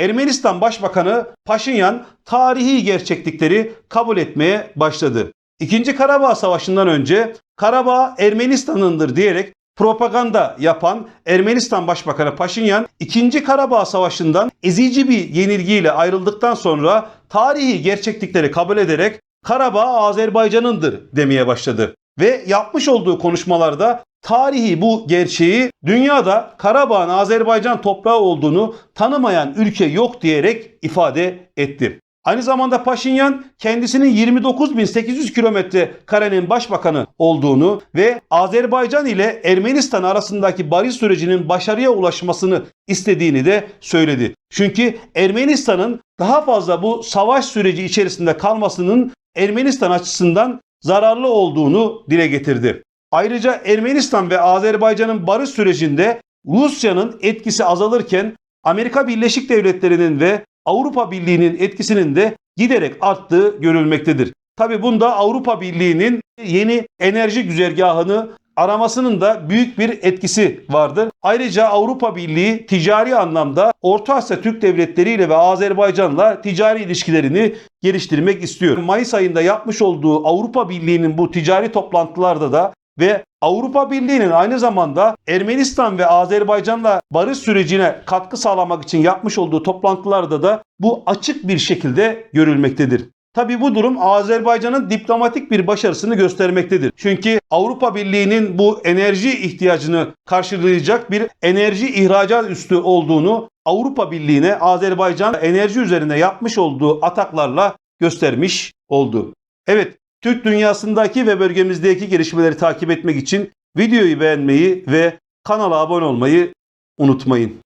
Ermenistan Başbakanı Paşinyan tarihi gerçeklikleri kabul etmeye başladı. İkinci Karabağ Savaşı'ndan önce Karabağ Ermenistan'ındır diyerek propaganda yapan Ermenistan Başbakanı Paşinyan 2. Karabağ Savaşı'ndan ezici bir yenilgiyle ayrıldıktan sonra tarihi gerçeklikleri kabul ederek Karabağ Azerbaycan'ındır demeye başladı. Ve yapmış olduğu konuşmalarda tarihi bu gerçeği dünyada Karabağ'ın Azerbaycan toprağı olduğunu tanımayan ülke yok diyerek ifade etti. Aynı zamanda Paşinyan kendisinin 29.800 kilometre karenin başbakanı olduğunu ve Azerbaycan ile Ermenistan arasındaki barış sürecinin başarıya ulaşmasını istediğini de söyledi. Çünkü Ermenistan'ın daha fazla bu savaş süreci içerisinde kalmasının Ermenistan açısından zararlı olduğunu dile getirdi. Ayrıca Ermenistan ve Azerbaycan'ın barış sürecinde Rusya'nın etkisi azalırken Amerika Birleşik Devletleri'nin ve Avrupa Birliği'nin etkisinin de giderek arttığı görülmektedir. Tabi bunda Avrupa Birliği'nin yeni enerji güzergahını aramasının da büyük bir etkisi vardır. Ayrıca Avrupa Birliği ticari anlamda Orta Asya Türk devletleri ile ve Azerbaycan'la ticari ilişkilerini geliştirmek istiyor. Mayıs ayında yapmış olduğu Avrupa Birliği'nin bu ticari toplantılarda da ve Avrupa Birliği'nin aynı zamanda Ermenistan ve Azerbaycan'la barış sürecine katkı sağlamak için yapmış olduğu toplantılarda da bu açık bir şekilde görülmektedir. Tabi bu durum Azerbaycan'ın diplomatik bir başarısını göstermektedir. Çünkü Avrupa Birliği'nin bu enerji ihtiyacını karşılayacak bir enerji ihracat üstü olduğunu Avrupa Birliği'ne Azerbaycan enerji üzerine yapmış olduğu ataklarla göstermiş oldu. Evet, Türk dünyasındaki ve bölgemizdeki gelişmeleri takip etmek için videoyu beğenmeyi ve kanala abone olmayı unutmayın.